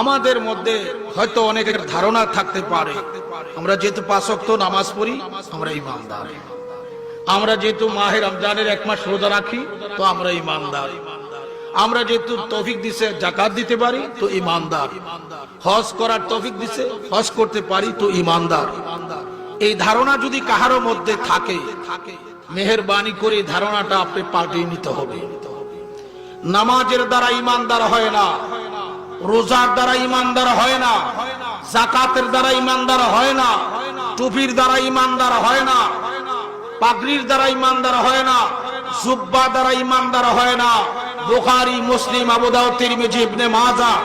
আমাদের মধ্যে হয়তো অনেকের ধারণা থাকতে পারে। আমরা যেহেতু পাঁচক্ত নামাজ পড়ি, আমরা ইমানদার। আমরা যেহেতু মাহের রমজানের এক মাস রোজা রাখি, তো আমরা ইমানদার। আমরা যেহেতু তৌফিক দিছে জাকাত দিতে পারি, তো ইমানদার। হজ করার তৌফিক দিছে, হজ করতে পারি, তো ইমানদার। এই ধারণা যদি কাহারো মধ্যে থাকে, মেহরবানি করে ধারণাটা আপনি পাল্টে নিতে হবে। নামাজের দ্বারা ইমানদার হয় না। রোজার দ্বারা ইমানদার হয় না জাকাতের দ্বারা ইমানদার হয় না, টুপির দ্বারা ইমানদার হয় না, পাগড়ির দ্বারা ইমানদার হয় না, জুব্বা দ্বারা ইমানদার হয় না। বুখারী, মুসলিম, আবু দাউদ, তিরমিজি, ইবনে মাজাহ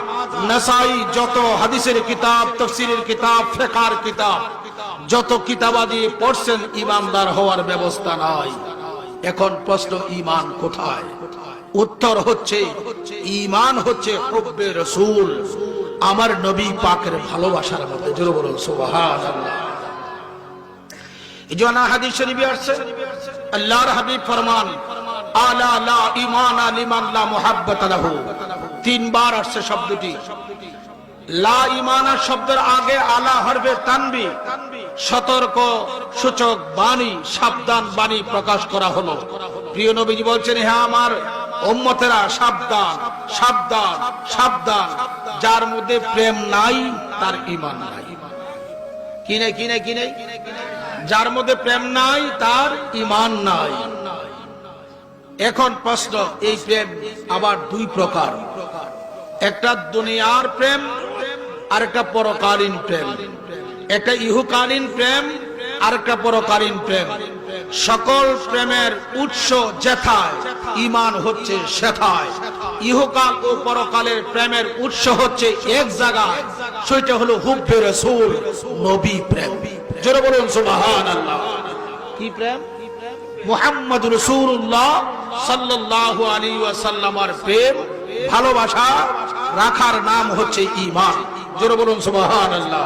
নাসাই, যত হাদিসের কিতাব, তাফসীরের কিতাব ফিকহার কিতাব, যত কিতাবাদি পড়ছেন ইমানদার হওয়ার ব্যবস্থা নাই। এখন প্রশ্ন ইমান কোথায়? উত্তর হচ্ছে ইমান হচ্ছে আমার নবী পাকের ভালোবাসার মধ্যে আসছে লা ঈমানা শব্দের আগে আলা হরবে তানবি, সতর্ক সূচক বাণী, সাবধান বাণী প্রকাশ করা হলো। প্রিয় নবীজি বলছেন হ্যাঁ আমার উম্মতেরা সাবধান সাবধান সাবধান। যার মধ্যে প্রেম নাই, তার ঈমান নাই। কিনে কিনে কিনে যার মধ্যে প্রেম নাই, তার ইমান নাই। এখন প্রশ্ন, এই প্রেম আবার দুই প্রকার। একটা দুনিয়ার প্রেম আর একটা পরকালীন প্রেম। একটা ইহুকালীন প্রেম আর একটা পরকালীন প্রেম। সকল প্রেমের উৎস যেথায় ইমান হচ্ছে সেথায়। ইহকাল ও পরকালের প্রেমের উৎস হচ্ছে এক জায়গায়, সেটা হলো হুব্বে রসুল, নবী প্রেম। জোরে বলুন সুবহান আল্লাহ কি প্রেম? মুহাম্মদ রসুল্লাহ সাল্লাল্লাহু আলাইহি ওয়াসাল্লামের প্রেম, ভালোবাসা রাখার নাম হচ্ছে ঈমান। জোরে বলুন সুবহান আল্লাহ